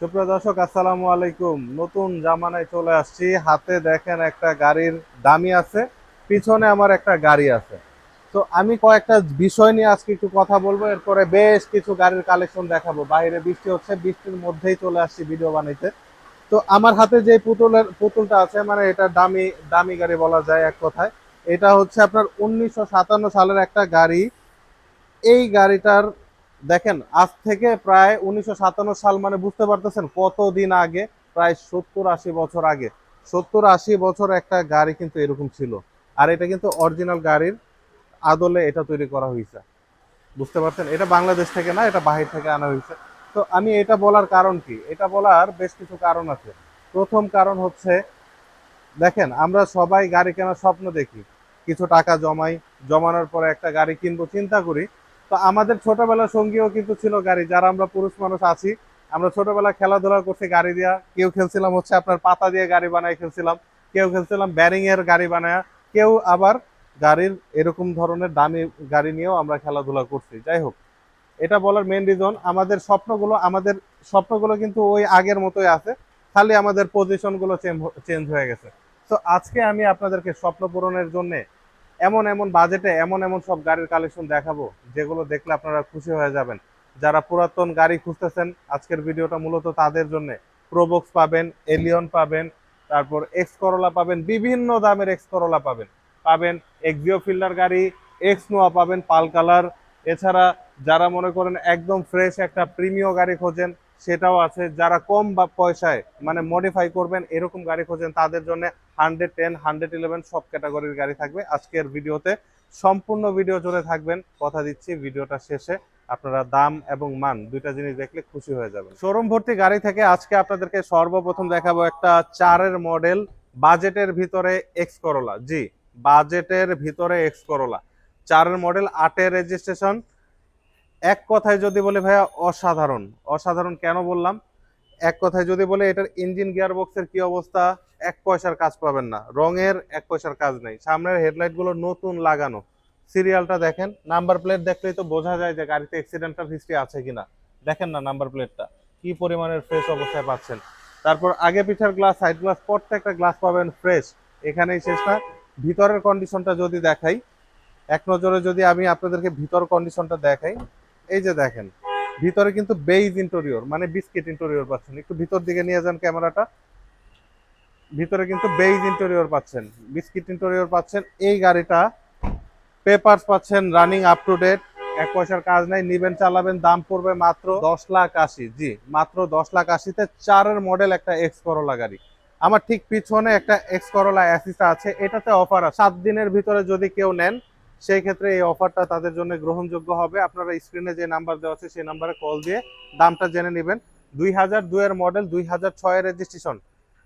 সুপ্রিয় দর্শক, আসসালামু আলাইকুম। নতুন জামানায় চলে আসছি। হাতে দেখেন একটা গাড়ির দামি আছে, পিছনে আমার একটা গাড়ি আছে। তো আমি কয়েকটা বিষয় নিয়ে আজকে একটু কথা বলব। এরপরে বেশ কিছু গাড়ির কালেকশন দেখাবো। বাইরে বৃষ্টি হচ্ছে, বৃষ্টির মধ্যেই চলে আসছি ভিডিও বানাইতে। তো আমার হাতে যে পুতুলের পুতুলটা আছে মানে এটা দামি দামি গাড়ি বলা যায় এক কথায়। এটা হচ্ছে আপনার উনিশশো সাতান্ন সালের একটা গাড়ি। এই গাড়িটার দেখেন, আজ থেকে প্রায় উনিশশো সাতান্ন সাল মানে বুঝতে পারতেছেন কতদিন আগে, প্রায় সত্তর আশি বছর আগে। সত্তর আশি বছর একটা গাড়ি কিন্তু এরকম ছিল। আর এটা কিন্তু অরিজিনাল গাড়ির আদলে এটা তৈরি করা হয়েছে। বুঝতে পারছেন? এটা বাংলাদেশ থেকে না, এটা বাহির থেকে আনা হয়েছে। তো আমি এটা বলার কারণ কি? এটা বলার বেশ কিছু কারণ আছে। প্রথম কারণ হচ্ছে, দেখেন, আমরা সবাই গাড়ি কেনার স্বপ্ন দেখি। কিছু টাকা জমাই, জমানোর পরে একটা গাড়ি কিনবো, চিন্তা করি তো আমাদের ছোটবেলার সঙ্গীও কিন্তু ছিল গাড়ি, যারা আমরা পুরুষ মানুষ আছি, আমরা ছোটবেলা খেলাধুলা করছি গাড়ি দিয়া। কেউ খেলছিলাম হচ্ছে আপনার পাতা দিয়ে গাড়ি বানায় খেলছিলাম, কেউ খেলছিলাম ব্যারিং এর গাড়ি বানায়, কেউ আবার গাড়ির এরকম ধরনের দামি গাড়ি নিয়েও আমরা খেলাধুলা করছি। যাই হোক, এটা বলার মেন রিজন আমাদের স্বপ্নগুলো আমাদের স্বপ্নগুলো কিন্তু ওই আগের মতোই আছে, খালি আমাদের পজিশনগুলো চেঞ্জ হয়ে গেছে। তো আজকে আমি আপনাদেরকে স্বপ্ন পূরণের জন্য এমন এমন বাজেটে এমন এমন সব গাড়ির কালেকশন দেখাবো, যেগুলো দেখলে আপনারা খুশি হয়ে যাবেন। যারা পুরাতন গাড়ি খুঁজতেছেন, আজকের ভিডিওটা মূলত তাদের জন্য। প্রোবক্স পাবেন এলিয়ন পাবেন, তারপর এক্স করলা পাবেন, বিভিন্ন দামের এক্স করলা পাবেন। পাবেন এক্সিও ফিল্ডার গাড়ি এক্স নোয়া পাবেন পাল কালার। এছাড়া যারা মনে করেন একদম ফ্রেশ একটা প্রিমিয় গাড়ি খোঁজেন সেটাও আছে। যারা কম বা পয়সায় মানে মডিফাই করবেন, এরকম গাড়ি খোঁজেন, তাদের জন্য হান্ড্রেড টেন হান্ড্রেড ইলেভেন সব ক্যাটাগরির গাড়ি থাকবে আজকের ভিডিওতে। সম্পূর্ণ ভিডিও জুড়ে থাকবেন। কথা দিচ্ছি, ভিডিওটা শেষে আপনারা দাম এবং মান দুইটা জিনিস দেখলে খুশি হয়ে যাবেন। শোরুম ভর্তি গাড়ি থেকে আজকে আপনাদেরকে সর্বপ্রথম দেখাবো একটা চারের মডেল বাজেটের ভিতরে এক্স করোলা জি, বাজেটের ভিতরে এক্স করোলা চারের মডেল আটের রেজিস্ট্রেশন এক কথায় যদি বলে, ভাইয়া, অসাধারণ। অসাধারণ কেন বললাম? এক কথায় যদি বলে, এটার ইঞ্জিন গিয়ার বক্সের কি অবস্থা? এক পয়সার কাজ পাবেন না। রঙের এক পয়সার কাজ নেই। সামনের হেডলাইটগুলো নতুন লাগানো। সিরিয়ালটা দেখেন। নাম্বার প্লেট দেখলেই তো বোঝা যায় যে গাড়িতে অ্যাক্সিডেন্টাল হিস্ট্রি আছে কিনা। দেখেন না নাম্বার প্লেটটা। কি পরিমাণের ফ্রেশ অবস্থায় পাচ্ছেন। তারপর আগে পিঠার গ্লাস, সাইড গ্লাস, প্রত্যেকটা গ্লাস পাবেন ফ্রেশ। এখানেই শেষ না। ভিতরের কন্ডিশনটা যদি দেখাই, এক নজরে যদি আমি আপনাদেরকে ভিতর কন্ডিশনটা দেখাই এই যে দেখেন, ভিতরে কিন্তু বেইজ ইন্টেরিয়র মানে বিস্কিট ইন্টেরিয়র পাচ্ছেন। একটু ভিতর দিকে নিয়ে যান ক্যামেরাটা। ভিতরে কিন্তু বেইজ ইন্টেরিয়র পাচ্ছেন, বিস্কিট ইন্টেরিয়র পাচ্ছেন। এই গাড়িটা পেপারস পাচ্ছেন রানিং আপ টু ডেট এক পয়সার কাজ নাই, নিবেন, চালাবেন, দাম পড়বে মাত্র দশ লাখ আশি। জি, মাত্র দশ লাখ আশিতে চারের মডেল একটা এক্স করোলা গাড়ি। আমার ঠিক পিছনে একটা এক্স করোলা অ্যাসিসা আছে, এটাতে অফার আছে। সাত দিনের ভিতরে যদি কেউ নেন সেই ক্ষেত্রে এই অফারটা তাদের জন্য গ্রহণযোগ্য হবে। আপনারা স্ক্রিনে যে নাম্বার দেওয়া আছে, সেই নাম্বারে কল দিয়ে দামটা জেনে নেবেন। দুই হাজার দুইয়ের মডেল দুই হাজার ছয়ের রেজিস্ট্রেশন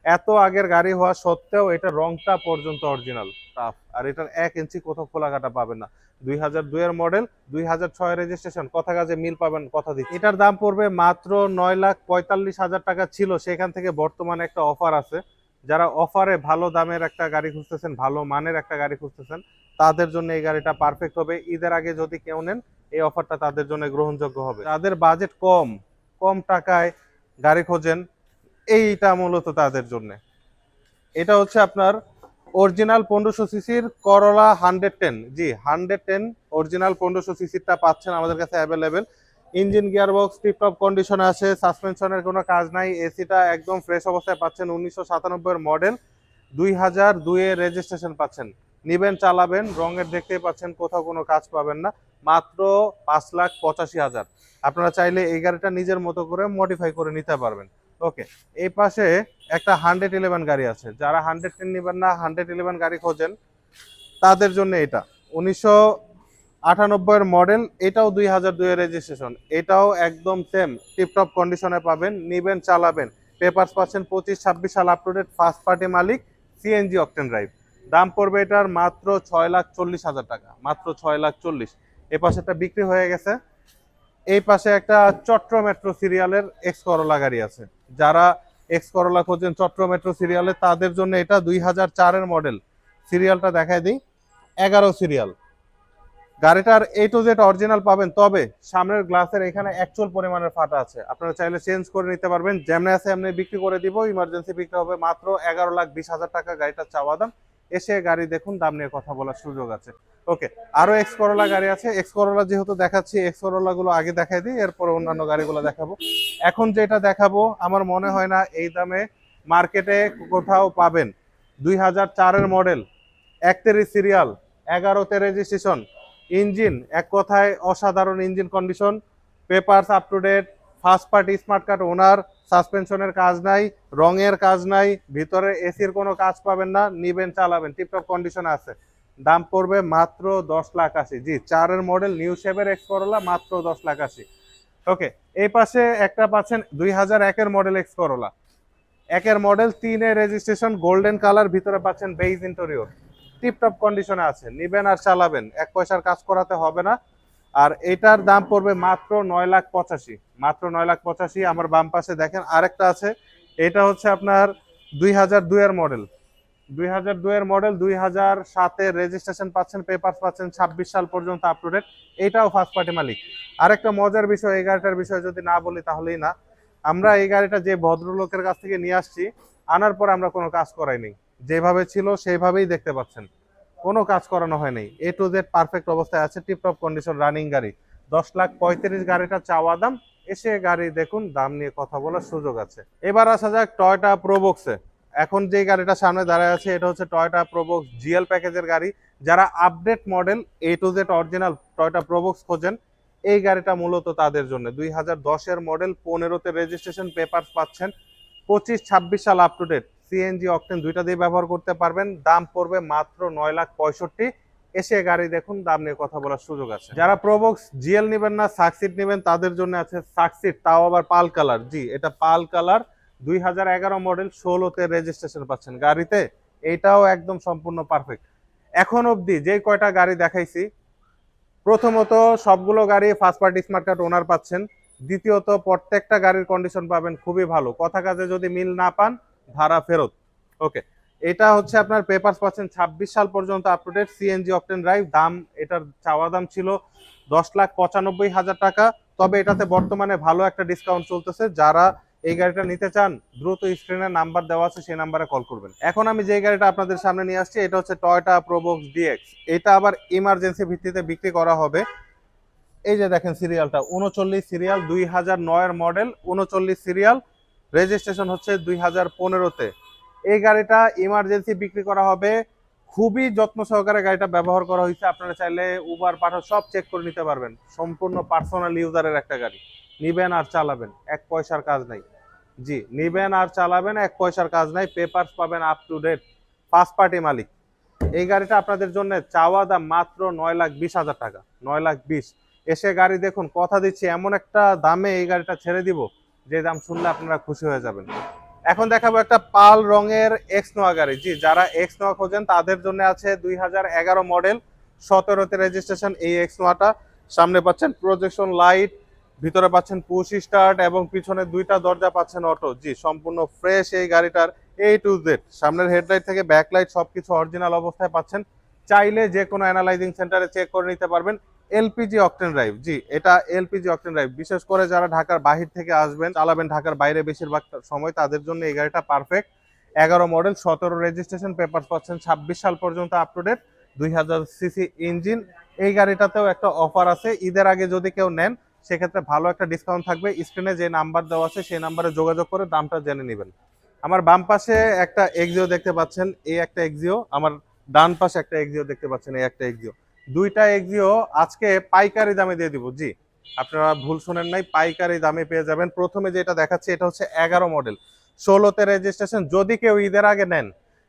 এত আগের গাড়ি হওয়া সত্ত্বেও এটা রংটা পর্যন্ত অরিজিনাল টাফ আর এটার এক ইঞ্চি কোথাও খোলা কাটা পাবেন না। দুই হাজার দুইয়ের মডেল দুই হাজার ছয়ের রেজিস্ট্রেশন কথা কাজে মিল পাবেন, কথা দিচ্ছি। এটার দাম পড়বে মাত্র নয় লাখ পঁয়তাল্লিশ হাজার টাকা ছিল। সেখান থেকে বর্তমানে একটা অফার আছে। যারা অফারে ভালো দামের একটা গাড়ি খুঁজতেছেন, ভালো মানের একটা গাড়ি খুঁজতেছেন তাদের জন্য এই গাড়িটা পারফেক্ট হবে। ঈদের আগে যদি কেউ নেন, এই অফারটা তাদের জন্য গ্রহণযোগ্য হবে। তাদের বাজেট কম কম টাকায় গাড়ি খোঁজেন, এইটা মূলত তাদের জন্য। এটা হচ্ছে আপনার অরিজিনাল পনেরোশো সিসির Corolla hundred ten G hundred ten original পনেরোশো সিসিরটা পাচ্ছেন আমাদের কাছে available engine gear box tiptop কন্ডিশনে আছে সাসপেনশনের কোনো কাজ নাই এসিটা একদম ফ্রেশ অবস্থায় পাচ্ছেন উনিশশো সাতানব্বই মডেল দুই হাজার দুইয়ের রেজিস্ট্রেশন পাচ্ছেন। নিবেন, চালাবেন, রঙের দেখতেই পাচ্ছেন কোথাও কোনো কাজ পাবেন না। মাত্র পাঁচ লাখ পঁচাশি হাজার। আপনারা চাইলে এই গাড়িটা নিজের মতো করে মডিফাই করে নিতে পারবেন। ওকে এই পাশে একটা হান্ড্রেড ইলেভেন গাড়ি আছে। যারা হান্ড্রেড টেন নেবেন না হান্ড্রেড ইলেভেন গাড়ি খোঁজেন, তাদের জন্য এটা। উনিশশো আটানব্বইয়ের মডেল এটাও দুই হাজার দুইয়ের রেজিস্ট্রেশন এটাও একদম সেম টিপটপ কন্ডিশনে পাবেন, নিবেন, চালাবেন। পেপারস পাচ্ছেন পঁচিশ, ছাব্বিশ সাল up to date first party Malik CNG octane drive দাম পড়বে এটার মাত্র ছয় লাখ চল্লিশ হাজার টাকা, মাত্র ছয় লাখ চল্লিশ। এ পাশেটা বিক্রি হয়ে গেছে। এই পাশে একটা চট্র মেট্রো সিরিয়ালের এক্স করলা গাড়ি আছে। যারা এক্স করলা খোঁজেন চট্র মেট্রো সিরিয়ালে, তাদের জন্য এটা দুই হাজার চারের মডেল সিরিয়ালটা দেখায় দিই। এগারো সিরিয়াল। গাড়িটার এ টু জেড অরিজিনাল পাবেন, তবে সামনের গ্লাসের এখানে অ্যাকচুয়াল পরিমাণের ফাটা আছে। আপনারা চাইলে চেঞ্জ করে নিতে পারবেন। যেমনি আছে, এমনি বিক্রি করে দিব। ইমার্জেন্সি বিক্রি হবে মাত্র এগারো লাখ বিশ হাজার টাকা গাড়িটার চাওয়া দাম। এসে গাড়ি দেখুন, দাম নিয়ে কথা বলার সুযোগ আছে। ওকে, আরও এক্স করোলা গাড়ি আছে। এক্স করোলা যেহেতু দেখাচ্ছি এক্স করোলা গুলো আগে দেখাই দিই, এরপরে অন্যান্য গাড়িগুলো দেখাবো। এখন যেটা দেখাবো, আমার মনে হয় না এই দামে মার্কেটে কোথাও পাবেন। দুই হাজার চারের মডেল একতেরি সিরিয়াল এগারোতে রেজিস্ট্রেশন ইঞ্জিন, এক কথায় অসাধারণ engine condition papers up to date first party smart card owner, সাসপেনশনের কাজ নাই, রঙের কাজ নাই ভিতরে এসির কোনো কাজ পাবেন না, নিবেন, চালাবেন, টিপটপ কন্ডিশনে আছে। দাম পড়বে মাত্র দশ লাখ আশি। জি, চারের মডেল নিউ শেভের এক্স করোলা মাত্র দশ লাখ আশি। ওকে এই পাশে একটা পাচ্ছেন দুই হাজার একের মডেল এক্স করোলা একের মডেল তিনের রেজিস্ট্রেশন গোল্ডেন কালার ভিতরে পাচ্ছেন বেইজ ইন্টেরিয়র টিপটপ কন্ডিশনে আছে। নিবেন আর চালাবেন। এক পয়সার কাজ করাতে হবে না। আর এটার দাম পড়বে মাত্র নয় লাখ পঁচাশি। মাত্র নয় লাখ পঁচাশি, আমার বাম পাশে দেখেন আরেকটা আছে। এটা হচ্ছে আপনার দুই হাজার দুইয়ের মডেল। দুই হাজার দুইয়ের মডেল, দুই হাজার সাতের রেজিস্ট্রেশন পাচ্ছেন পেপার পাচ্ছেন, ছাব্বিশ সাল পর্যন্ত আপ টু ডেট এটাও ফার্স্ট পার্টি মালিক। আরেকটা মজার বিষয়, এই গাড়িটার বিষয়ে যদি না বলি তাহলেই না। আমরা এই গাড়িটা যে ভদ্রলোকের কাছ থেকে নিয়ে আসছি, আনার পর আমরা কোনো কাজ করাইনি। যেভাবে ছিল, সেইভাবেই দেখতে পাচ্ছেন। কোনো কাজ করানো হয়নি এ টু জেড পারফেক্ট অবস্থায় আছে টিপটপ কন্ডিশন রানিং গাড়ি। দশ লাখ পঁয়ত্রিশ গাড়িটা চাওয়া দাম, এসে গাড়ি দেখুন, দাম নিয়ে কথা বলার সুযোগ আছে। এবার আসা যাক টয়টা প্রোবক্সে এখন যে গাড়িটা সামনে দাঁড়ায় আছে, এটা হচ্ছে টয়টা প্রোবক্স জিএল প্যাকেজের গাড়ি। যারা update model A to Z original Toyota Probox খোঁজেন, এই গাড়িটা মূলত তাদের জন্য। দুই হাজার দশের মডেল পনেরোতে রেজিস্ট্রেশন পেপার পাচ্ছেন, পঁচিশ, ছাব্বিশ সাল up to date CNG octane দুইটা দিয়ে ব্যবহার করতে পারবেন। দাম পড়বে মাত্র নয় লাখ পঁয়ষট্টি। এসে গাড়ি দেখুন, দাম নিয়ে কথা বলার সুযোগ আছে। যারা প্রোবক্স জিএল নেবেন না সাকসিট নেবেন, তাদের জন্য আছে সাকসিট তাও আবার পাল কালার। জি, এটা পাল কালার, দুই হাজার এগারো মডেল, ষোলোতে রেজিস্ট্রেশন পাচ্ছেন। গাড়িতে এটাও একদম সম্পূর্ণ পারফেক্ট এখন অবধি যে কয়টা গাড়ি দেখাইছি, প্রথমত সবগুলো গাড়ি first party smart card owner পাচ্ছেন। দ্বিতীয়ত প্রত্যেকটা গাড়ির কন্ডিশন পাবেন খুবই ভালো। কথা কাজে যদি মিল না পান ভাড়া ফেরত। ওকে এটা হচ্ছে আপনার পেপারস পাচ্ছেন ছাব্বিশ সাল পর্যন্ত up to date CNG octane drive দাম এটার চাওয়া দাম ছিল দশ লাখ পঁচানব্বই হাজার টাকা। তবে এটাতে বর্তমানে ভালো একটা ডিসকাউন্ট চলতেছে। যারা এই গাড়িটা নিতে চান, দ্রুত স্ক্রিনে নাম্বার দেওয়া আছে, সেই নাম্বারে কল করবেন। এখন আমি যে গাড়িটা আপনাদের সামনে নিয়ে আসছি, এটা হচ্ছে টয়টা প্রোবক্স ডিএক্স এটা আবার ইমার্জেন্সি ভিত্তিতে বিক্রি করা হবে। এই যে দেখেন সিরিয়ালটা উনচল্লিশ সিরিয়াল দুই হাজার নয়ের মডেল উনচল্লিশ সিরিয়াল রেজিস্ট্রেশন হচ্ছে দুই হাজার পনেরোতে। এই গাড়িটা ইমার্জেন্সি বিক্রি করা হবে। খুবই যত্ন সহকারে গাড়িটা ব্যবহার করা হয়েছে। আপনারা চাইলে উবার পাঠা সব চেক করে নিতে পারবেন। সম্পূর্ণ পার্সোনাল ইউজারের একটা গাড়ি। নিবেন আর চালাবেন। এক পয়সার কাজ নাই। জি, নিবেন আর চালাবেন, এক পয়সার কাজ নাই। পেপারস পাবেন up to date first party মালিক। এই গাড়িটা আপনাদের জন্য চাওয়া দাম মাত্র নয় লাখ বিশ হাজার টাকা। নয় লাখ বিশ। এসে গাড়ি দেখুন, কথা দিচ্ছি, এমন একটা দামে এই গাড়িটা ছেড়ে দিব। যে দাম শুনলে আপনারা খুশি হয়ে যাবেন। এখন দেখাবো একটা পাল রঙের এক্স নোয়া গাড়ি। জি, যারা এক্স নোয়া খোঁজেন, তাদের জন্য আছে দুই হাজার এগারো মডেল। সতেরোতে রেজিস্ট্রেশন এই এক্স নোয়াটা। সামনে পাচ্ছেন প্রজেকশন লাইট ভিতরে পাচ্ছেন পুশ স্টার্ট এবং পিছনে দুইটা দরজা পাচ্ছেন অটো জি, সম্পূর্ণ ফ্রেশ এই গাড়িটার এ টু জেড সামনের হেডলাইট থেকে ব্যাকলাইট সবকিছু অরিজিনাল অবস্থায় পাচ্ছেন। চাইলে যে কোনো অ্যানালাইজিং সেন্টারে চেক করে নিতে পারবেন। এলপিজি অকটেন ড্রাইভ, জি, এটা এলপিজি অকটেন ড্রাইভ। বিশেষ করে যারা ঢাকার বাহির থেকে আসবেন, চালাবেন ঢাকার বাইরে বেশিরভাগ সময়, তাদের জন্য এই গাড়িটা পারফেক্ট এগারো মডেল সতেরো রেজিস্ট্রেশন পেপার পাচ্ছেন, ছাব্বিশ সাল পর্যন্ত আপ টু ডেট দুই হাজার সিসি ইঞ্জিন এই গাড়িটাতেও একটা অফার আছে, ঈদের আগে যদি কেউ নেন, সেক্ষেত্রে ভালো একটা ডিসকাউন্ট থাকবে। স্ক্রিনে যে নাম্বার দেওয়া আছে, সেই নাম্বারে যোগাযোগ করে দামটা জেনে নেবেন। আমার বাম পাশে একটা এক্সিও দেখতে পাচ্ছেন, এই একটা এক্সিও আমার ডান পাশে একটা এক্সিও দেখতে পাচ্ছেন, এই একটা এক্সিও দুইটা এক্সিও আজকে পাইকারি দামে দিয়ে দিব, জি। আপনারা ভুল শোনেন নাই, পাইকারি দামে পেয়ে যাবেন। প্রথমে যেটা দেখাচ্ছি, এটা হচ্ছে এগারো মডেল। ষোলোতে রেজিস্ট্রেশন যদি কেউ ঈদের আগে নেন,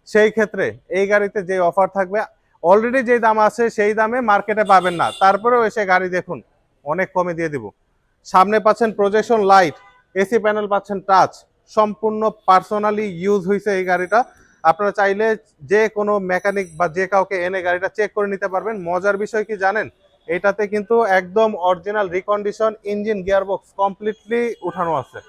সেই ক্ষেত্রে এই গাড়িতে যে অফার থাকবে অলরেডি যে দাম আছে, সেই দামে মার্কেটে পাবেন না। তারপরেও এসে গাড়ি দেখুন, অনেক কমে দিয়ে দিব। সামনে পাচ্ছেন প্রজেকশন লাইট এসি প্যানেল পাচ্ছেন টাচ সম্পূর্ণ পার্সোনালি ইউজ হয়েছে এই গাড়িটা। আপনারা চাইলে যে কোনো মেকানিক বা যে কাউকে এনে গাড়িটা চেক করে নিতে পারবেন। মজার বিষয় কি জানেন? এটাতে কিন্তু একদম original recondition engine gearbox completely উঠানো আছে।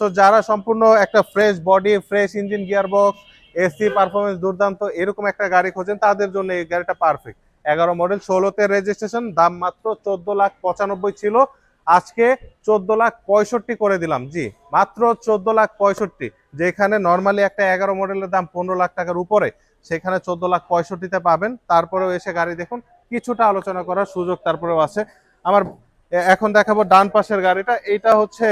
তো যারা সম্পূর্ণ একটা fresh body fresh engine gearbox AC performance দুর্দান্ত, এরকম একটা গাড়ি খোঁজেন, তাদের জন্য এই গাড়িটা পারফেক্ট এগারো মডেল ষোলোতে রেজিস্ট্রেশন দাম মাত্র চোদ্দ লাখ পঁচানব্বই ছিল। আজকে চোদ্দ লাখ পঁয়ষট্টি করে দিলাম। জি, মাত্র চোদ্দ লাখ পঁয়ষট্টি। যেখানে নর্মালি একটা এগারো মডেলের দাম পনেরো লাখ টাকার উপরে, সেখানে চোদ্দ লাখ পঁয়ষট্টিতে পাবেন। তারপরেও এসে গাড়ি দেখুন, কিছুটা আলোচনা করার সুযোগ তারপরেও আছে। আমার এখন দেখাবো ডান পাশের গাড়িটা। এইটা হচ্ছে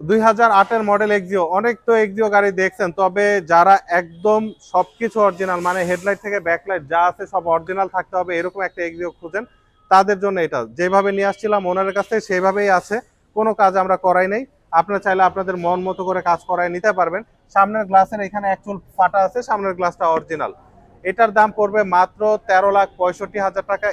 দুই হাজার আটের মডেল এক্সিও অনেক তো এক্সিও গাড়ি দেখছেন, তবে যারা একদম সবকিছু অরিজিনাল মানে হেডলাইট থেকে ব্যাকলাইট যা আছে সব অরিজিনাল থাকতে হবে, এরকম একটা এক্সিও খুঁজেন, তাদের জন্য এটা। যেভাবে নিয়ে আসছিলাম ওনার কাছে সেভাবেই আছে। কোনো কাজ আমরা করাই নাই। আপনারা চাইলে আপনাদের মন মতো করে কাজ করায় নিতে পারবেন। সামনের গ্লাসের এখানে একচুল ফাটা আছে, সামনের গ্লাসটা অরিজিনাল এটার দাম পড়বে মাত্র তেরো লাখ পঁয়ষট্টি হাজার টাকা।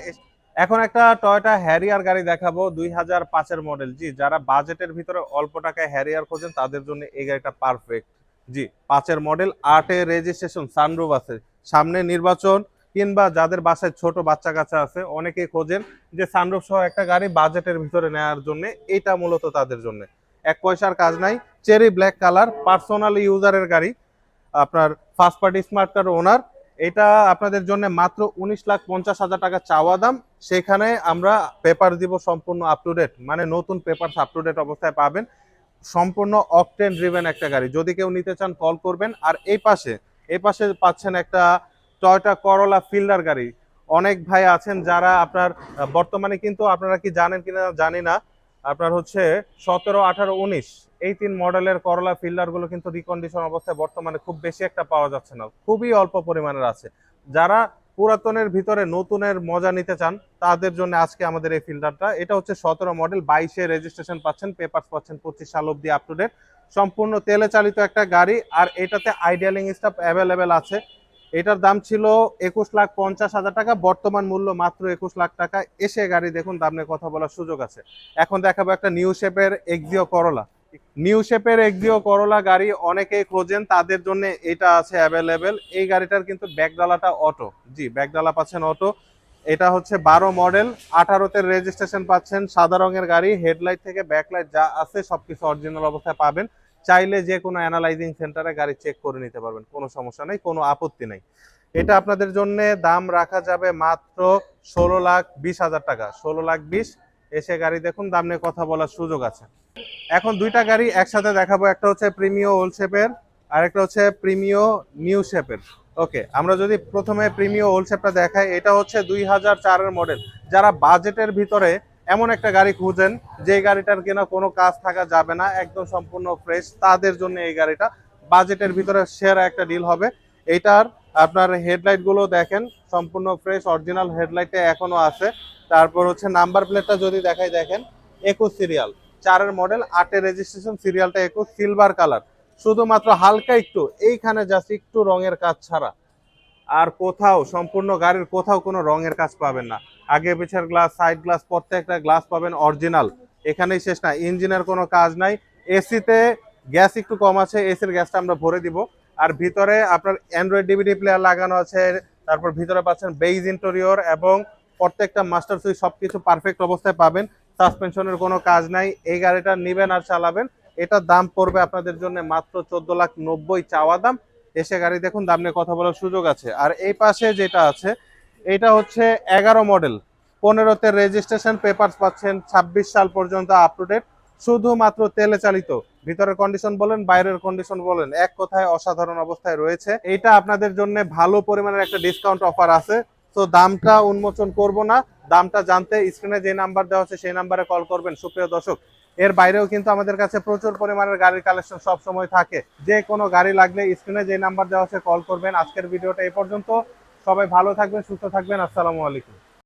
এখন একটা টয়টা হ্যারিয়ার গাড়ি দেখাবো, দুই হাজার পাঁচের মডেল জি, যারা বাজেটের ভিতরে অল্প টাকায় হ্যারিয়ার খোঁজেন, তাদের জন্য এই গাড়িটা পারফেক্ট জি, পাঁচের মডেল আটে রেজিস্ট্রেশন সানরুফ আছে। সামনে নির্বাচন, কিংবা যাদের বাসায় ছোট বাচ্চা কাচ্চা আছে, অনেকেই খোঁজেন যে সানরুফ সহ একটা গাড়ি বাজেটের ভিতরে নেওয়ার জন্য এটা মূলত তাদের জন্য। এক পয়সার কাজ নাই। চেরি ব্ল্যাক কালার, পার্সোনাল ইউজারের গাড়ি, আপনার first party smart card owner এটা আপনাদের জন্য মাত্র উনিশ লাখ পঞ্চাশ হাজার টাকা চাওয়া দাম। সেখানে আমরা পেপার দিব সম্পূর্ণ আপ টু ডেট মানে নতুন পেপার আপ টু ডেট অবস্থায় পাবেন। সম্পূর্ণ অকটেন ড্রিভেন একটা গাড়ি। যদি কেউ নিতে চান কল করবেন। আর এই পাশে এই পাশে পাচ্ছেন একটা টয়টা করলা ফিল্ডার গাড়ি। অনেক ভাই আছেন যারা আপনার, বর্তমানে কিন্তু আপনারা কি জানেন কিনা জানি না। আপনার হচ্ছে সতেরো, আঠারো, উনিশ, এই তিন মডেলের করলা ফিল্ডারগুলো কিন্তু রিকন্ডিশন অবস্থায় বর্তমানে খুব বেশি একটা পাওয়া যাচ্ছে না। খুবই অল্প পরিমাণের আছে। যারা পুরাতনের ভিতরে নতুনের মজা নিতে চান, তাদের জন্য আজকে আমাদের এই ফিল্টারটা এটা হচ্ছে সতেরো মডেল বাইশে রেজিস্ট্রেশন পাচ্ছেন পেপার পাচ্ছেন, পঁচিশ সাল অব্দি আপ টু ডেট সম্পূর্ণ তেলে চালিত একটা গাড়ি, আর এটাতে আইডিয়ালিং স্টাফ অ্যাভেলেবেল আছে। এটার দাম ছিল একুশ লাখ পঞ্চাশ হাজার টাকা, বর্তমান মূল্য মাত্র একুশ লাখ টাকা। এসে গাড়ি দেখুন, দাম নিয়ে কথা বলার সুযোগ আছে। এখন দেখাবো একটা নিউ শেপের এক্সিও করলা। নিউ শেপের এক্সিও করলা গাড়ি অনেকেই খোঁজেন, তাদের জন্য এটা আছে অ্যাভেলেবেল। এই গাড়িটার কিন্তু ব্যাকডালাটা অটো। জি ব্যাকডালা পাচ্ছেন অটো। এটা হচ্ছে বারো মডেল, আঠারোতে রেজিস্ট্রেশন পাচ্ছেন। সাদা রঙের গাড়ি হেডলাইট থেকে ব্যাকলাইট যা আছে, সবকিছু অরিজিনাল অবস্থায় পাবেন। চাইলে যে কোনো অ্যানালাইজিং সেন্টারে গাড়ি চেক করে নিতে পারবেন, কোনো সমস্যা নেই, কোনো আপত্তি নেই। এটা আপনাদের জন্য দাম রাখা যাবে মাত্র ষোলো লাখ বিশ হাজার টাকা, ষোলো লাখ বিশ, এসে গাড়ি দেখুন, দাম নিয়ে কথা বলার সুযোগ আছে। এখন দুইটা গাড়ি একসাথে দেখাবো, একটা হচ্ছে প্রিমিও ওল্ড শেপের আর একটা হচ্ছে প্রিমিও নিউ শেপের ওকে আমরা যদি প্রথমে প্রিমিও ওল্ড শেপটা দেখাই, এটা হচ্ছে দুই হাজার চারের মডেল যারা বাজেটের ভিতরে এমন একটা গাড়ি খুঁজেন, যে গাড়িটার কিনা কোনো কাজ থাকা যাবে না, একদম সম্পূর্ণ ফ্রেশ তাদের জন্য এই গাড়িটা। বাজেটের ভিতরে সেরা একটা ডিল হবে। এইটার আপনার হেডলাইটগুলো দেখেন, সম্পূর্ণ ফ্রেশ অরিজিনাল হেডলাইটে এখনও আছে। তারপর হচ্ছে নাম্বার প্লেটটা যদি দেখাই, দেখেন, একুশ সিরিয়াল চারের মডেল আটের রেজিস্ট্রেশন সিরিয়ালটা একুশ সিলভার কালার শুধুমাত্র হালকা একটু, এইখানে জাস্ট একটু রঙের কাজ ছাড়া। আর কোথাও, সম্পূর্ণ গাড়ির কোথাও কোনো রঙের কাজ পাবেন না। আগে পিছের গ্লাস সাইড গ্লাস প্রত্যেকটা গ্লাস পাবেন অরিজিনাল এখানেই শেষ না, ইঞ্জিনের কোনো কাজ নাই। এসিতে গ্যাস একটু কম আছে, এসির গ্যাসটা আমরা ভরে দিব। আর ভিতরে আপনার অ্যান্ড্রয়েড ডিভিডি প্লেয়ার লাগানো আছে, তারপর ভিতরে পাচ্ছেন বেইজ ইন্টেরিয়র এবং প্রত্যেকটা মাস্টার সুইচ সবকিছু পারফেক্ট অবস্থায় পাবেন। সাসপেনশনের কোনো কাজ নাই, এই গাড়িটা নেবেন আর চালাবেন। এটার দাম পড়বে আপনাদের জন্য মাত্র চোদ্দ লাখ নব্বই চাওয়া দাম। এসে গাড়ি দেখুন, দাম নিয়ে কথা বলার সুযোগ আছে। আর এই পাশে যেটা আছে, এটা হচ্ছে এগারো মডেল। পনেরোতে রেজিস্ট্রেশন পেপারস পাচ্ছেন, ছাব্বিশ সাল পর্যন্ত আপ টু ডেট শুধুমাত্র তেলে চালিত। ভিতরের কন্ডিশন বলেন, বাইরের কন্ডিশন বলেন, এক কথায় অসাধারণ অবস্থায় রয়েছে। এটা আপনাদের জন্য ভালো পরিমাণের একটা ডিসকাউন্ট অফার আছে। তো দামটা উন্মোচন করব না। দামটা জানতে স্ক্রিনে যে নাম্বার দেওয়া আছে, সেই নাম্বারে কল করবেন। সুপ্রিয় দর্শক এর বাইরেও কিন্তু আমাদের কাছে প্রচুর পরিমাণের গাড়ির কালেকশন সব সময় থাকে। যে কোনো গাড়ি লাগলে স্ক্রিনে যে নাম্বার দেওয়া আছে কল করবেন। আজকের ভিডিওটা এই পর্যন্ত। সবাই ভালো থাকবেন, সুস্থ থাকবেন। আসসালামু আলাইকুম।